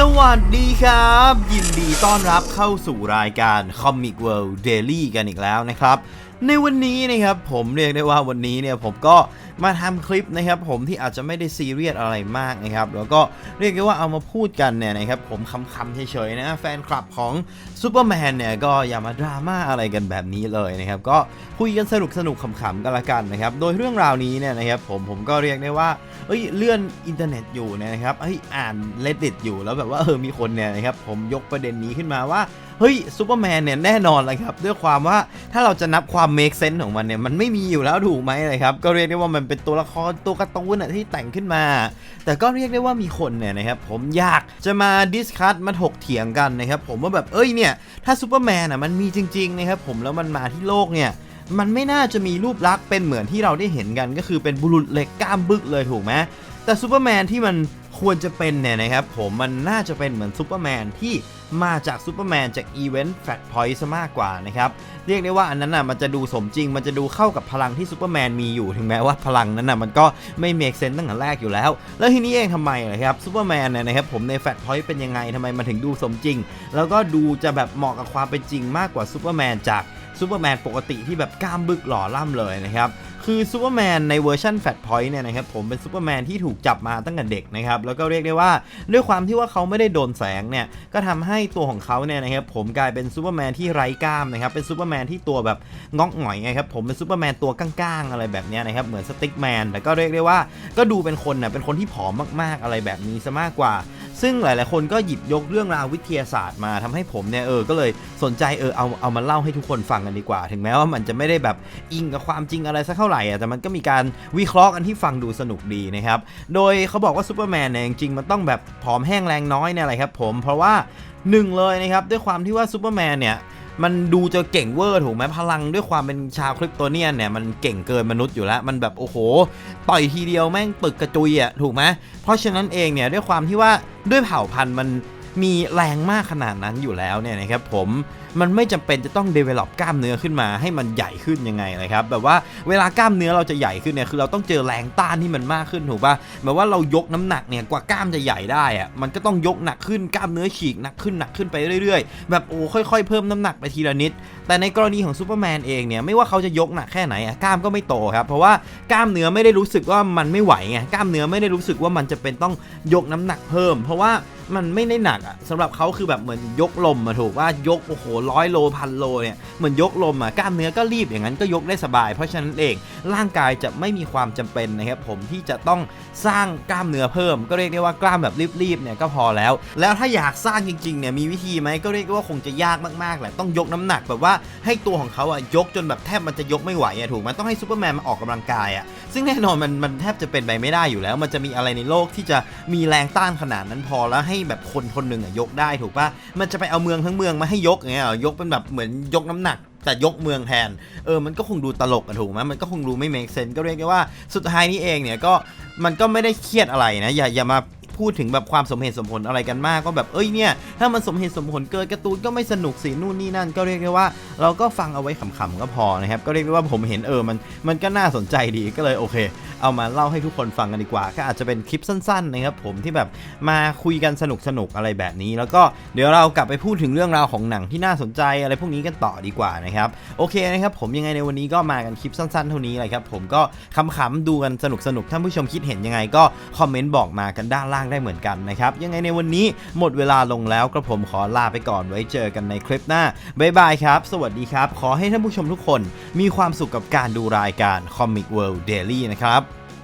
สวัสดีครับ ยินดีต้อนรับเข้าสู่รายการ Comic World Daily กันอีกแล้วนะครับ ในวันนี้นะครับผมเรียกได้ว่าวันนี้เนี่ยผมก็ มาทำคลิปนะครับผมที่อาจจะไม่ได้ซีเรียสอะไรมากนะครับแล้วก็เรียกได้ว่าเอามาพูดกันเนี่ยนะครับผมคำๆเฉยๆนะแฟนคลับของซูเปอร์แมนเนี่ยก็อย่ามาดราม่าอะไรกันแบบนี้เลยนะครับก็คุยกันสนุกสนุกขำๆกันละกันนะครับโดยเรื่องราวนี้เนี่ยนะครับผมผมก็เรียกได้ว่าเอ้ยเลื่อนอินเทอร์เน็ตอยู่นะครับเฮ้ยอ่าน reddit อยู่แล้วแบบว่าเออมีคนเนี่ยนะครับผมยกประเด็นนี้ขึ้นมาว่า เฮ้ยซูเปอร์แมนเนี่ยแน่นอนเลยครับด้วยความว่าถ้าเราจะนับความ make sense ของมันเนี่ยมันไม่มีอยู่แล้วถูกไหมเลยครับก็เรียกได้ว่ามันเป็นตัวละครตัวการ์ตูนอะที่แต่งขึ้นมา แต่ก็เรียกได้ว่ามีคนเนี่ยนะครับผมอยากจะมาดิสคัตมาถกเถียงกันนะครับผมว่าแบบเอ้ยเนี่ยถ้าซูเปอร์แมนอะมันมีจริงๆนะครับผมแล้วมันมาที่โลกเนี่ยมันไม่น่าจะมีรูปลักษณ์เป็นเหมือนที่เราได้เห็นกันก็คือเป็นบุรุษเหล็กกล้ามบึกเลยถูกไหม แต่ซูเปอร์แมนที่มันควรจะเป็นเนี่ยนะครับผมมันน่าจะเป็นเหมือนซูเปอร์แมนที่มาจากซูเปอร์แมนจากอีเวนต์แฟตพอยต์ซะมากกว่านะครับ เรียกได้ว่าอันนั้นน่ะมันจะดูสมจริง มันจะดูเข้ากับพลังที่ซูเปอร์แมนมีอยู่ถึงแม้ว่าพลังนั้นน่ะมันก็ไม่เมกเซนตั้งแต่แรกอยู่แล้ว แล้วทีนี้เองทำไมล่ะครับซูเปอร์แมนเนี่ยนะครับผมในแฟตพอยต์เป็นยังไงทำไมมันถึงดูสมจริง แล้วก็ดูจะแบบเหมาะกับความเป็นจริงมากกว่าซูเปอร์แมนจากซูเปอร์แมนปกติที่แบบกล้ามบึกหล่อล่ำเลยนะครับ คือซูเปอร์แมนในเวอร์ชันแฟตพอยต์เนี่ยนะครับผมเป็นซูเปอร์แมนที่ถูกจับมาตั้งแต่เด็กนะครับแล้วก็เรียกได้ว่าด้วยความที่ว่าเขาไม่ได้โดนแสงเนี่ยก็ทำให้ตัวของเขาเนี่ยนะครับผมกลายเป็นซูเปอร์แมนที่ไร้กล้ามนะครับเป็นซูเปอร์แมนที่ตัวแบบงอกหงอยไงครับผมเป็นซูเปอร์แมนตัวก้างๆ อะไรแบบนี้นะครับเหมือนสติ๊กแมนแต่ก็เรียกได้ว่าก็ดูเป็นคนน่ะเป็นคนที่ผอมมากๆอะไรแบบนี้ซะมากกว่า ซึ่งหลาย ๆ คนก็หยิบยกเรื่องราววิทยาศาสตร์มาทำให้ผมเนี่ยเออก็เลยสนใจเออเอาเอามาเล่าให้ทุกคนฟังกันดีกว่า ถึงแม้ว่ามันจะไม่ได้แบบอิงกับความจริงอะไรสักเท่าไหร่อะแต่มันก็มีการวิเคราะห์กันที่ฟังดูสนุกดีนะครับโดยเขาบอกว่าซูเปอร์แมนเนี่ยจริงๆมันต้องแบบผอมแห้งแรงน้อยเนี่ยแหละครับผมเพราะว่าหนึ่งเลยนะครับด้วยความที่ว่าซูเปอร์แมนเนี่ย มันดูจะเก่งเวอร์ถูกไหมพลังด้วยความเป็นชาวคริปโตเนียนเนี่ยมันเก่งเกินมนุษย์อยู่แล้ว มันแบบโอ้โหต่อยทีเดียวแม่งตึกกระจุยอะถูกไหมเพราะฉะนั้นเองเนี่ยด้วยความที่ว่าด้วยเผ่าพันธุ์มัน มีแรงมากขนาดนั้นอยู่แล้วเนี่ยนะครับผมมันไม่จำเป็นจะต้อง develop กล้ามเนื้อขึ้นมาให้มันใหญ่ขึ้นยังไงเลยครับแบบว่าเวลากล้ามเนื้อเราจะใหญ่ขึ้นเนี่ยคือเราต้องเจอแรงต้านที่มันมากขึ้นถูกป่ะแบบว่าเรายกน้ำหนักเนี่ยกว่ากล้ามจะใหญ่ได้อะมันก็ต้องยกหนักขึ้นกล้ามเนื้อฉีกหนักขึ้นหนักขึ้นไปเรื่อยๆ แบบโอ้ค่อยๆเพิ่มน้ำหนักไปทีละนิด แต่ในกรณีของซูเปอร์แมนเองเนี่ยไม่ว่าเขาจะยกหนักแค่ไหนอะกล้ามก็ไม่โตครับเพราะว่ากล้ามเนื้อไม่ได้รู้สึกว่ามันไม่ไหวไงกล้ามเนื้อไม่ได้รู้สึกว่ามันจะเป็นต้องยกน้ำหนักเพิ่ม เพราะว่า มันไม่ได้หนักอะสำหรับเขาคือแบบเหมือนยกลมอะถูกว่ายกโอ้โหร้อยโลพันโลเนี่ยเหมือนยกลมอะกล้ามเนื้อก็รีบอย่างนั้นก็ยกได้สบาย เพราะฉะนั้นเองร่างกายจะไม่มีความจำเป็นนะครับผมที่จะต้องสร้างกล้ามเนื้อเพิ่ม ก็เรียกได้ว่ากล้ามแบบรีบๆเนี่ยก็พอแล้ว แล้วถ้าอยากสร้างจริงๆเนี่ยมีวิธีไหมก็เรียกว่าคงจะยากมากๆแหละต้องยกน้ำหนักแบบว่าให้ตัวของเขาอะยกจนแบบแทบมันจะยกไม่ไหวอะถูกไหมต้องให้ซูเปอร์แมนมาออกกำลังกายอะซึ่งแน่นอนมันมันแทบจะเป็นไปไม่ได้อยู่แล้ว มันจะมีอะไรในโลกที่จะมีแรงต้านขนาดนั้นพอแล้วใให้แบบคนคนหนึ่งอะยกได้ถูกปะมันจะไปเอาเมืองทั้งเมืองมาให้ยกอย่างเงี้ยเหรอยกเป็นแบบเหมือนยกน้ำหนักแต่ยกเมืองแทน เออ มันก็คงดูตลกอะถูกไหมมันก็คงดูไม่ make sense ก็เรียกได้ว่าสุดท้ายนี้เองเนี่ยก็มันก็ไม่ได้เครียดอะไรนะ อย่าอย่ามาพูดถึงแบบความสมเหตุสมผลอะไรกันมากก็แบบเอ้ยเนี่ย ถ้ามันสมเหตุสมผลเกินการ์ตูนก็ไม่สนุกสินู่นนี่นั่น ก็เรียกได้ว่า เราก็ฟังเอาไว้ขำๆก็พอนะครับ ก็เรียกได้ว่าผมเห็นเออมันมันก็น่าสนใจดีก็เลยโอเค เอามาเล่าให้ทุกคนฟังกันดีกว่า ก็อาจจะเป็นคลิปสั้นๆนะครับผมที่แบบมาคุยกันสนุกสนุกๆอะไรแบบนี้ แล้วก็เดี๋ยวเรากลับไปพูดถึงเรื่องราวของหนังที่น่าสนใจอะไรพวกนี้กันต่อดีกว่านะครับโอเคนะครับผมยังไงในวันนี้ก็มากันคลิปสั้นๆ เท่านี้เลยครับผมก็ขำๆดูกันสนุกๆท่านผู้ชมคิดเห็นยังไงก็คอมเมนต์บอกมากันด้านล่างได้เหมือนกันนะครับยังไงในวันนี้หมดเวลาลงแล้วกระผมขอลาไปก่อนไว้เจอกันในคลิปหน้าบ๊ายบายครับ สวัสดีครับ ขอให้ท่านผู้ชมทุกคนมีความสุขกับการดูรายการ Comic World Daily นะครับ